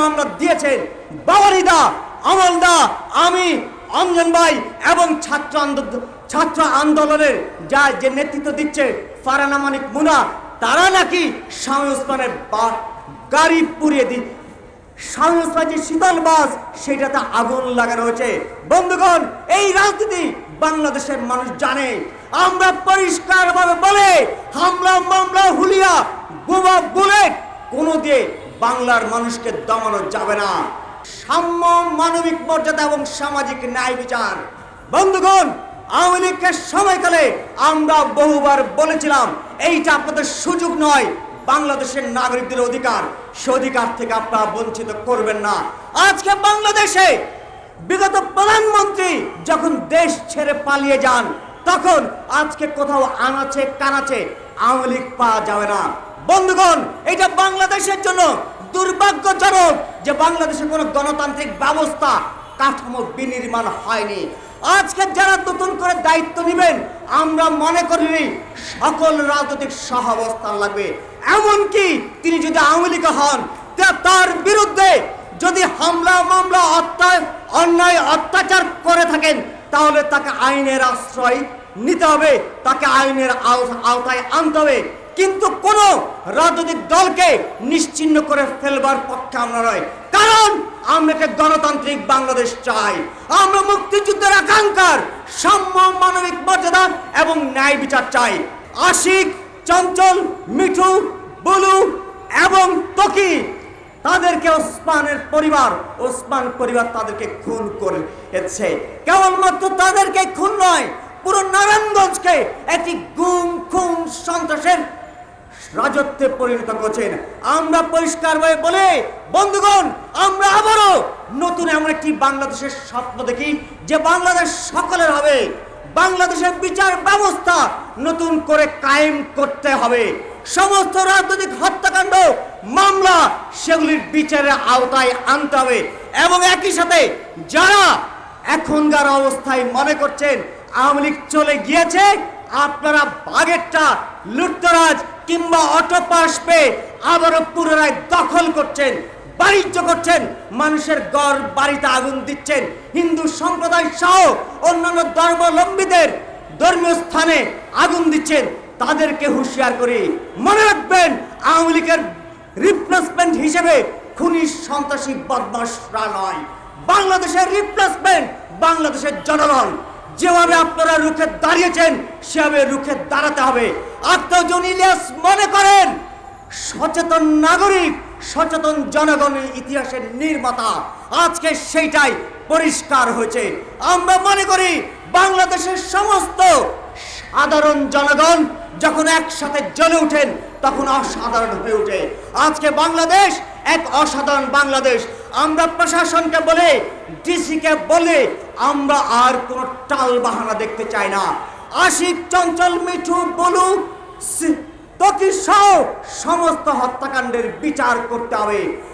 মামলা দিয়েছেন বাবারিদা আমলদা, আমি অঞ্জন ভাই এবং ছাত্র ছাত্র আন্দোলনের যা যে নেতৃত্ব দিচ্ছে ফারানা মানিক মুনা, তারা নাকি স্বামী গাড়ি পুড়িয়ে দি সংস্থা যে শীতল বাস সেটাতে আগুন লাগানো হয়েছে। বন্ধুগণ, এই রাজনীতি বাংলাদেশের মানুষ জানে। আমরা পরিষ্কারভাবে বলে, হামলা, মামলা, হুলিয়া, বোমা, বুলেট, কোনো দিয়ে বাংলার মানুষকে দমানো যাবে না। সাম্য, মানবিক মর্যাদা এবং সামাজিক ন্যায় বিচার। বন্ধুগণ, আওয়ামী লীগকে সময়কালে আমরা বহুবার বলেছিলাম, এইটা আপনাদের সুযোগ নয়, বাংলাদেশের নাগরিকদের অধিকার। সে অধিকার থেকে আপনারা বঞ্চিত করবেন না। আজকে বাংলাদেশে বিগত প্রধানমন্ত্রী যখন দেশ ছেড়ে পালিয়ে যান, তখন আজকে কোথাও আনাচে কানাচে আওয়ামী লীগ পাওয়া যাবে না। বন্ধুগণ, এটা বাংলাদেশের জন্য দুর্ভাগ্যজনক যে বাংলাদেশে কোনো গণতান্ত্রিক ব্যবস্থা, কাঠামো বিনির্মাণ হয়নি। আজকে যারা নতুন করে দায়িত্ব নেবেন, আমরা মনে করিনি সকল রাজনৈতিক সহাবস্থান লাগবে। এমনকি তিনি যদি আওয়ামী লীগ হন তার বিরুদ্ধে যদি হামলা, মামলা অত্যায় অন্যায়, অত্যাচার করে থাকেন, তাহলে তাকে আইনের আশ্রয় নিতে হবে, তাকে আইনের আওতায় আনতে হবে। কিন্তু কোন রাজনৈতিক দলকে নিশ্চিহ্ন করে ফেলবার পক্ষে আমরা নয়। কারণ আমরা একটা গণতান্ত্রিক বাংলাদেশ চাই। আমরা মুক্তিযুদ্ধের আকাঙ্ক্ষার সাম্য মানবিক মর্যাদা এবং ন্যায় বিচার চাই। আশিক, চঞ্চল, মিঠু, বলু এবং তকি তাদেরকে ওসমানের পরিবার, ওসমান পরিবার তাদেরকে খুন করেছে। কেবলমাত্র তাদেরকে খুন নয়, পুরো নারায়ণগঞ্জকে একটি গুম, খুন, সন্ত্রাসের রাজত্বে পরিণত করছেন। আমরা পরিষ্কারভাবে বলে, বন্ধুগণ, আমরা আবারও নতুন এমন একটি বাংলাদেশের স্বপ্ন দেখি, যে বাংলাদেশ সকলের হবে। বাংলাদেশের বিচার ব্যবস্থা নতুন করে কায়েম করতে হবে। সমস্ত রাজনৈতিক হত্যাকাণ্ড, মামলা সেগুলির বিচারের আওতায় আনতে হবে। এবং একই সাথে যারা এখনকার অবস্থায় মনে করছেন, আওয়ামী লীগ চলে গিয়েছে, আপনারা বাগেরটা লুটতরাজ কিংবা অটো পাস পেয়ে আবারও পুনরায় দখল করছেন, বাণিজ্য করছেন, মানুষের গড় বাড়িতে আগুন দিচ্ছেন। হিন্দু সম্প্রদায় সহ অন্যান্য ধর্মাবলম্বীদের ধর্মীয় স্থানে আগুন দিচ্ছেন। তাদেরকে হুঁশিয়ার করি মনে রাখবেন, আওয়ামী লীগের রিপ্লেসমেন্ট হিসেবে খুনি সন্ত্রাসী বদমাসরা নয়। বাংলাদেশের রিপ্লেসমেন্ট বাংলাদেশের জনগণ। যেভাবে আপনারা রুখে দাঁড়িয়েছেন, সেভাবে রুখে দাঁড়াতে হবে। আত্মজন ইলিয়াস মনে করেন, সচেতন নাগরিক, সচেতন জনগণের ইতিহাসের নির্মাতা। আজকে সেইটাই পরিষ্কার হয়েছে। আমরা মনে করি, বাংলাদেশের সমস্ত সাধারণ জনগণ যখন একসাথে জ্বলে ওঠেন, তখন অসাধারণ হয়ে ওঠে। আজকে বাংলাদেশ এক অসাধারণ বাংলাদেশ। আমরা প্রশাসনকে বলে, ডিসিকে বলে আমরা আর কোনো টাল বাহানা দেখতে চাই না। আশিক চঞ্চল, মিঠু, বলু, সি- তকি সমস্ত হত্যাকাণ্ডের বিচার করতে হবে।